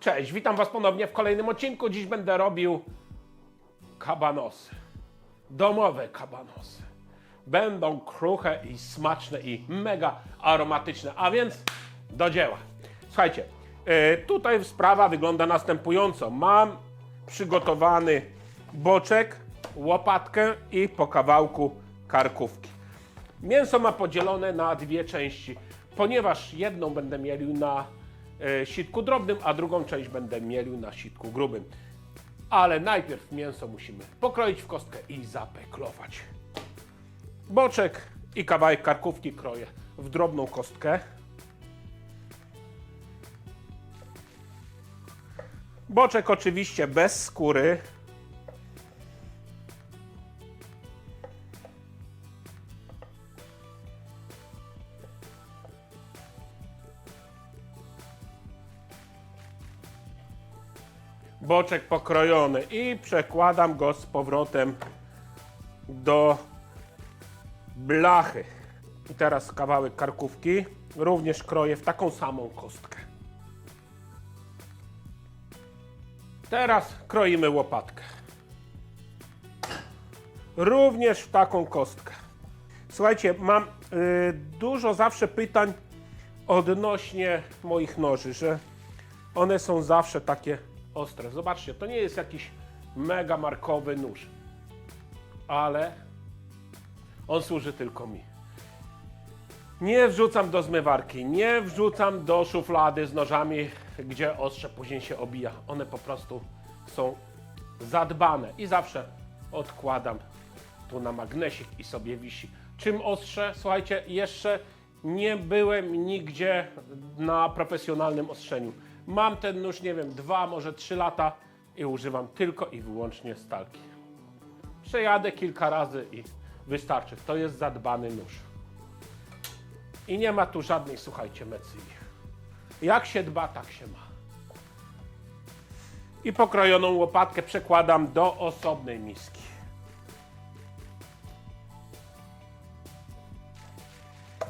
Cześć, witam Was ponownie w kolejnym odcinku. Dziś będę robił kabanosy. Domowe kabanosy. Będą kruche i smaczne i mega aromatyczne, a więc do dzieła. Słuchajcie, e, tutaj sprawa wygląda następująco. Mam przygotowany boczek, łopatkę i po kawałku karkówki. Mięso ma podzielone na dwie części, ponieważ jedną będę mielił na sitku drobnym, a drugą część będę mielił na sitku grubym. Ale najpierw mięso musimy pokroić w kostkę i zapeklować. Boczek i kawałek karkówki kroję w drobną kostkę. Boczek oczywiście bez skóry. Boczek pokrojony i przekładam go z powrotem do blachy. I teraz kawałek karkówki również kroję w taką samą kostkę. Teraz kroimy łopatkę. Również w taką kostkę. Słuchajcie, mam y, dużo zawsze pytań odnośnie moich noży, że one są zawsze takie ostre. Zobaczcie, to nie jest jakiś mega markowy nóż, ale on służy tylko mi. Nie wrzucam do zmywarki, nie wrzucam do szuflady z nożami, gdzie ostrze później się obija. One po prostu są zadbane i zawsze odkładam tu na magnesik i sobie wisi. Czym ostrze? Słuchajcie, jeszcze nie byłem nigdzie na profesjonalnym ostrzeniu. Mam ten nóż, nie wiem, dwa, może trzy lata i używam tylko i wyłącznie stalki. Przejadę kilka razy i wystarczy. To jest zadbany nóż. I nie ma tu żadnej, słuchajcie, mecyi. Jak się dba, tak się ma. I pokrojoną łopatkę przekładam do osobnej miski.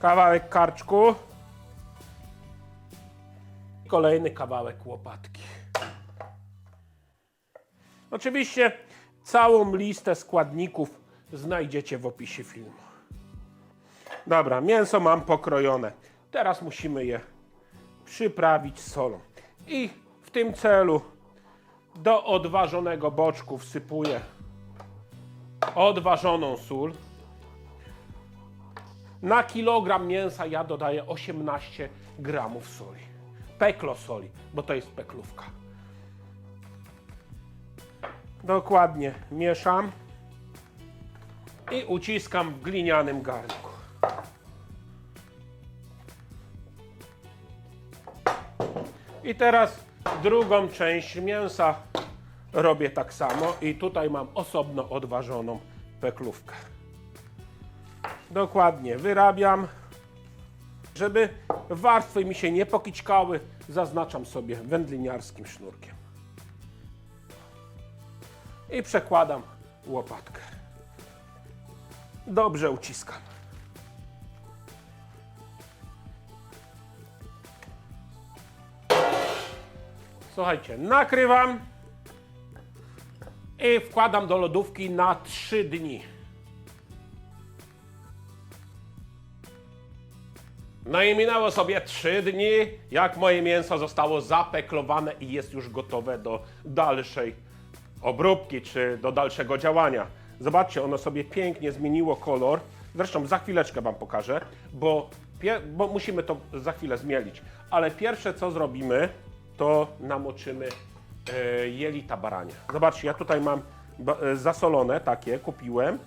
Kawałek karczku. Kolejny kawałek łopatki. Oczywiście całą listę składników znajdziecie w opisie filmu. Dobra, mięso mam pokrojone. Teraz musimy je przyprawić solą. I w tym celu do odważonego boczku wsypuję odważoną sól. Na kilogram mięsa ja dodaję 18 gramów soli. Peklo soli, bo to jest peklówka. Dokładnie mieszam i uciskam w glinianym garnku. I teraz drugą część mięsa robię tak samo i tutaj mam osobno odważoną peklówkę. Dokładnie wyrabiam. Żeby warstwy mi się nie pokićkały, zaznaczam sobie wędliniarskim sznurkiem. I przekładam łopatkę. Dobrze uciskam. Słuchajcie, nakrywam i wkładam do lodówki na 3 dni. No i minęło sobie 3 dni, jak moje mięso zostało zapeklowane i jest już gotowe do dalszej obróbki czy do dalszego działania. Zobaczcie, ono sobie pięknie zmieniło kolor. Zresztą za chwileczkę Wam pokażę, bo, bo musimy to za chwilę zmielić. Ale pierwsze co zrobimy, to namoczymy e, jelita baranie. Zobaczcie, ja tutaj mam e, zasolone takie, kupiłem.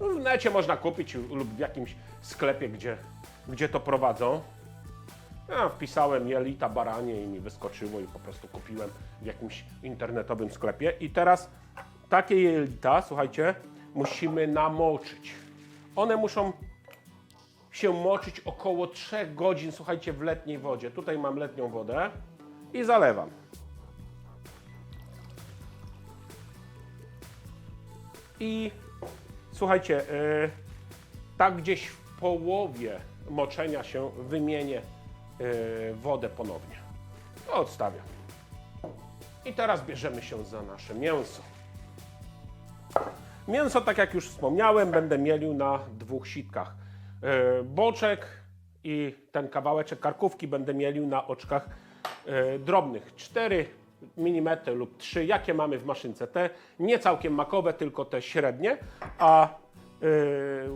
W necie można kupić lub w jakimś sklepie, gdzie, gdzie to prowadzą. Ja wpisałem jelita baranie i mi wyskoczyło i po prostu kupiłem w jakimś internetowym sklepie. I teraz takie jelita, słuchajcie, musimy namoczyć. One muszą się moczyć około 3 godzin, słuchajcie, w letniej wodzie. Tutaj mam letnią wodę i zalewam. I słuchajcie, yy, tak gdzieś w połowie moczenia się wymienię yy, wodę ponownie. Odstawiam. I teraz bierzemy się za nasze mięso. Mięso, tak jak już wspomniałem, będę mielił na dwóch sitkach. E, Boczek i ten kawałeczek karkówki będę mielił na oczkach e, drobnych. 4 mm lub 3, jakie mamy w maszynce. Te nie całkiem makowe, tylko te średnie, a e,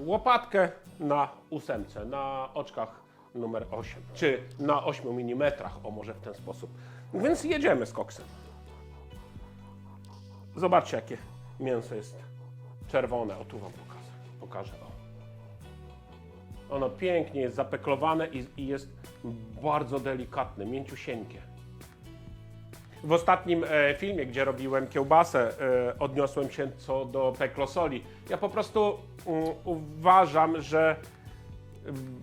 łopatkę na ósemce, na oczkach numer 8, czy na 8 mm, o może w ten sposób. Więc jedziemy z koksem. Zobaczcie, jakie mięso jest czerwone. O tu Wam pokażę. pokażę. Ono pięknie jest zapeklowane i, i jest bardzo delikatne, mięciusieńkie. W ostatnim e, filmie, gdzie robiłem kiełbasę, e, odniosłem się co do peklosoli. Ja po prostu mm, uważam, że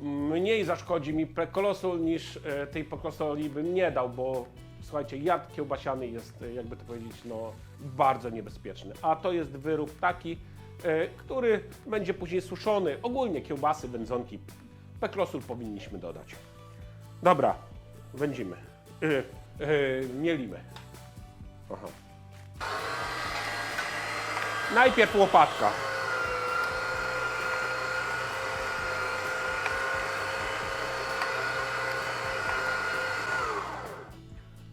mniej zaszkodzi mi peklosol niż e, tej peklosoli bym nie dał, bo słuchajcie, jad kiełbasiany jest, jakby to powiedzieć, no bardzo niebezpieczny. A to jest wyrób taki, który będzie później suszony. Ogólnie kiełbasy, wędzonki, peklosol powinniśmy dodać. Dobra, wędzimy. Yy, yy, mielimy. Aha. Najpierw łopatka.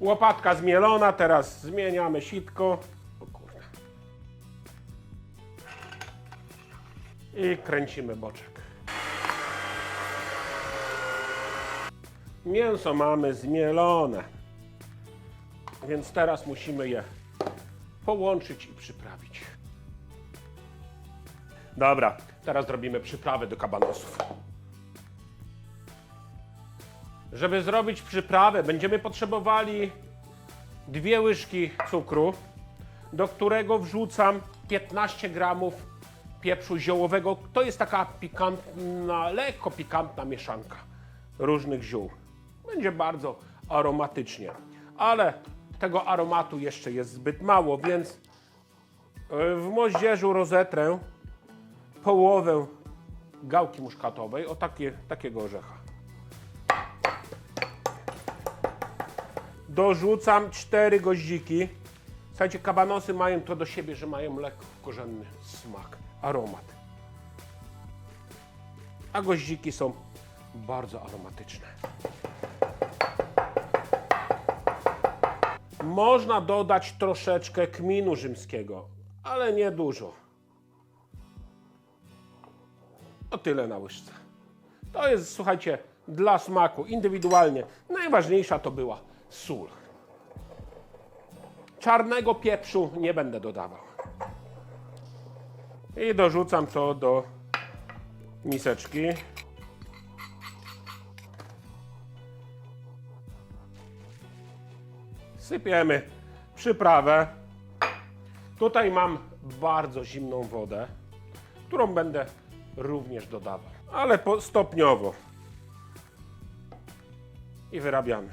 Łopatka zmielona, teraz zmieniamy sitko. O kurde. I kręcimy boczek. Mięso mamy zmielone. Więc teraz musimy je połączyć i przyprawić. Dobra, teraz zrobimy przyprawę do kabanosów. Żeby zrobić przyprawę, będziemy potrzebowali dwie łyżki cukru, do którego wrzucam 15 gramów pieprzu ziołowego. To jest taka pikantna, lekko pikantna mieszanka różnych ziół. Będzie bardzo aromatycznie, ale tego aromatu jeszcze jest zbyt mało, więc e, w moździerzu rozetrę połowę gałki muszkatowej o takie, takiego orzecha. dorzucam cztery goździki. Słuchajcie, kabanosy mają to do siebie, że mają lekko korzenny smak, aromat. A goździki są bardzo aromatyczne. Można dodać troszeczkę kminu rzymskiego, ale nie dużo. O tyle na łyżce. To jest, słuchajcie, dla smaku, indywidualnie. Najważniejsza to była sól. Czarnego pieprzu nie będę dodawał. I dorzucam to do miseczki. Sypiemy przyprawę. Tutaj mam bardzo zimną wodę, którą będę również dodawał, ale stopniowo. I wyrabiamy.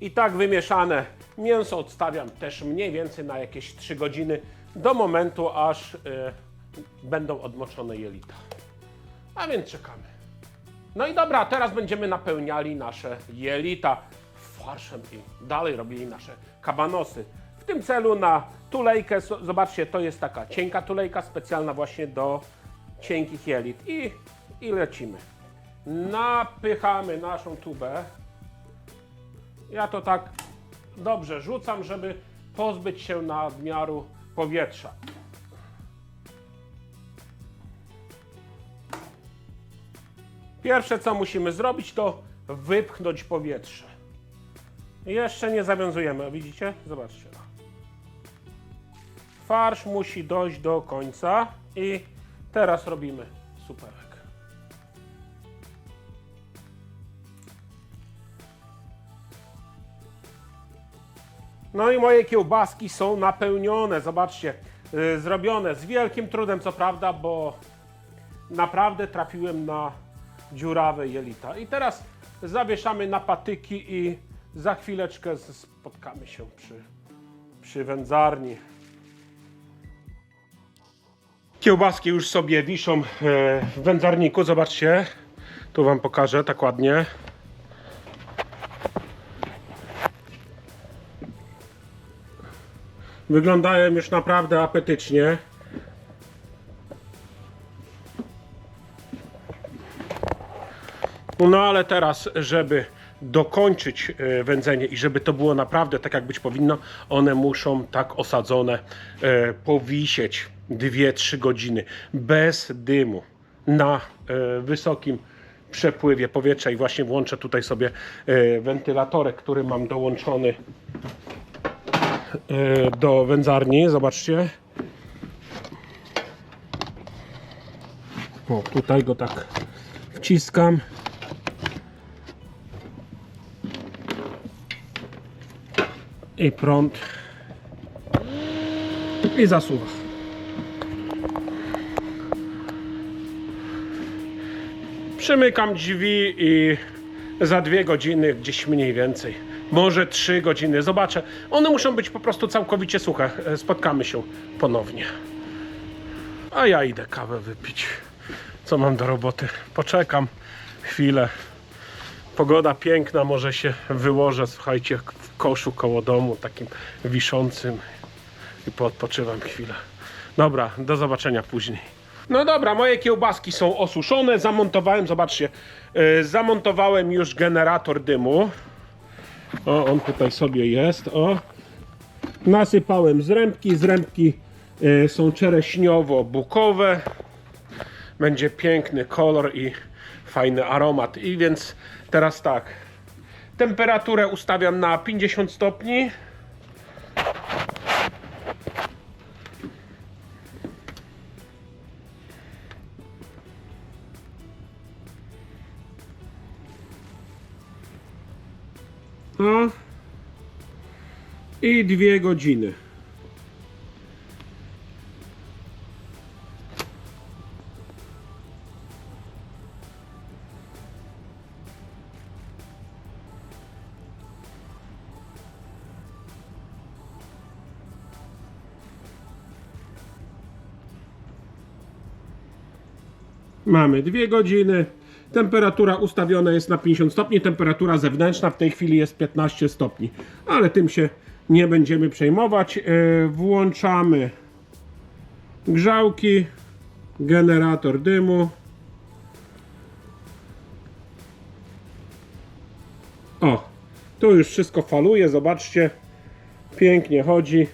I tak wymieszane mięso odstawiam też mniej więcej na jakieś 3 godziny do momentu, aż y, będą odmoczone jelita. A więc czekamy. No i dobra, teraz będziemy napełniali nasze jelita farszem i dalej robili nasze kabanosy. W tym celu na tulejkę, zobaczcie, to jest taka cienka tulejka specjalna właśnie do cienkich jelit. I, i lecimy. Napychamy naszą tubę ja to tak dobrze rzucam, żeby pozbyć się nadmiaru powietrza. Pierwsze co musimy zrobić to wypchnąć powietrze. Jeszcze nie zawiązujemy, widzicie? Zobaczcie. Farsz musi dojść do końca i teraz robimy superek. No i moje kiełbaski są napełnione, zobaczcie, yy, zrobione z wielkim trudem, co prawda, bo naprawdę trafiłem na dziurawe jelita. I teraz zawieszamy na patyki i za chwileczkę spotkamy się przy, przy wędzarni. Kiełbaski już sobie wiszą e, w wędzarniku, zobaczcie. Tu Wam pokażę tak ładnie. Wyglądają już naprawdę apetycznie. No ale teraz, żeby dokończyć e, wędzenie i żeby to było naprawdę tak, jak być powinno, one muszą tak osadzone e, powisieć 2-3 godziny bez dymu na e, wysokim przepływie powietrza i właśnie włączę tutaj sobie wentylatorek, który mam dołączony do wędzarni. Zobaczcie. O, tutaj go tak wciskam. I prąd. I zasuwa. Przymykam drzwi i za dwie godziny, gdzieś mniej więcej, może trzy godziny, zobaczę. One muszą być po prostu całkowicie suche. Spotkamy się ponownie. A ja idę kawę wypić. Co mam do roboty? Poczekam chwilę. Pogoda piękna, może się wyłożę, słuchajcie, koszu koło domu, takim wiszącym i poodpoczywam chwilę. Dobra, do zobaczenia później. No dobra, moje kiełbaski są osuszone, zamontowałem, zobaczcie, yy, zamontowałem już generator dymu. O, on tutaj sobie jest, o. Nasypałem zrębki, zrębki yy, są czereśniowo-bukowe. Będzie piękny kolor i fajny aromat. I więc teraz tak. Temperaturę ustawiam na 50 stopni. No. I dwie godziny. Mamy dwie godziny. Temperatura ustawiona jest na 50 stopni, temperatura zewnętrzna w tej chwili jest 15 stopni, ale tym się nie będziemy przejmować. E, Włączamy grzałki, generator dymu. O, tu już wszystko faluje, zobaczcie, pięknie chodzi.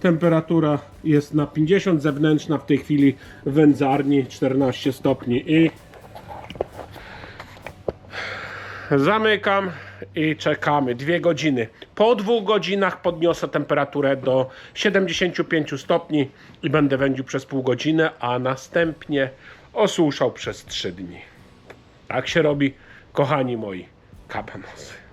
Temperatura jest na 50, zewnętrzna w tej chwili wędzarni 14 stopni i zamykam i czekamy dwie godziny. Po dwóch godzinach podniosę temperaturę do 75 stopni i będę wędził przez pół godziny, a następnie osuszał przez 3 dni. Tak się robi, kochani moi kabanosy.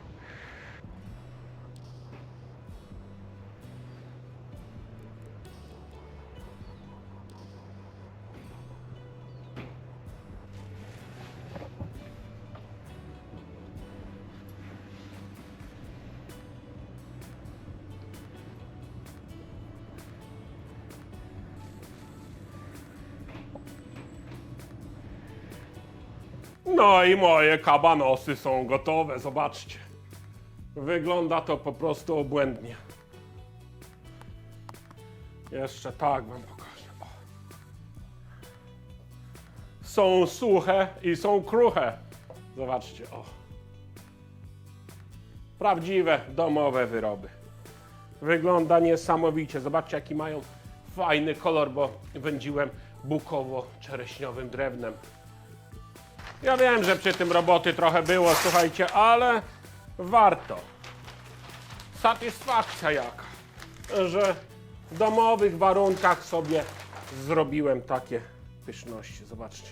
No i moje kabanosy są gotowe, zobaczcie. Wygląda to po prostu obłędnie. Jeszcze tak wam pokażę. O. Są suche i są kruche. Zobaczcie, o. Prawdziwe domowe wyroby. Wygląda niesamowicie. Zobaczcie, jaki mają fajny kolor, bo wędziłem bukowo-czereśniowym drewnem. Ja wiem, że przy tym roboty trochę było, słuchajcie, ale warto. Satysfakcja jaka, że w domowych warunkach sobie zrobiłem takie pyszności. Zobaczcie.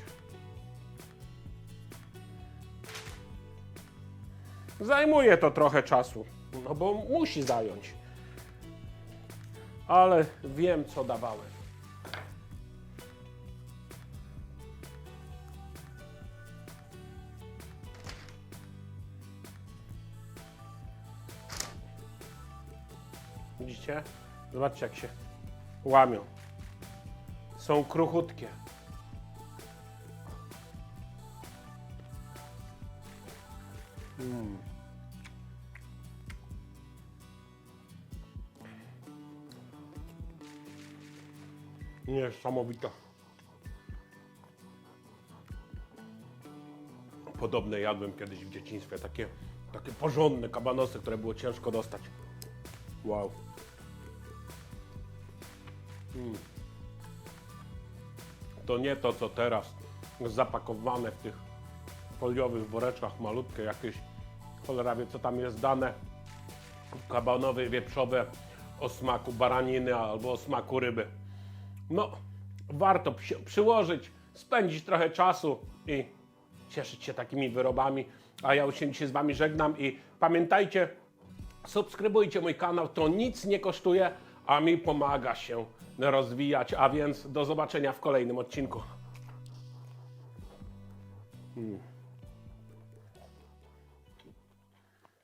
Zajmuje to trochę czasu, no bo musi zająć. Ale wiem, co dawałem. Zobaczcie, jak się łamią. Są kruchutkie. Niesamowite. Podobne jadłem kiedyś w dzieciństwie, takie, takie porządne kabanosy, które było ciężko dostać. Wow. Mm. To nie to, co teraz, zapakowane w tych foliowych woreczkach, malutkie jakieś, cholera wie, co tam jest dane, kabanowe, wieprzowe, o smaku baraniny albo o smaku ryby. No, warto przy, przyłożyć, spędzić trochę czasu i cieszyć się takimi wyrobami. A ja już się dzisiaj z Wami żegnam i pamiętajcie, subskrybujcie mój kanał, to nic nie kosztuje, a mi pomaga się rozwijać. A więc do zobaczenia w kolejnym odcinku. Mm.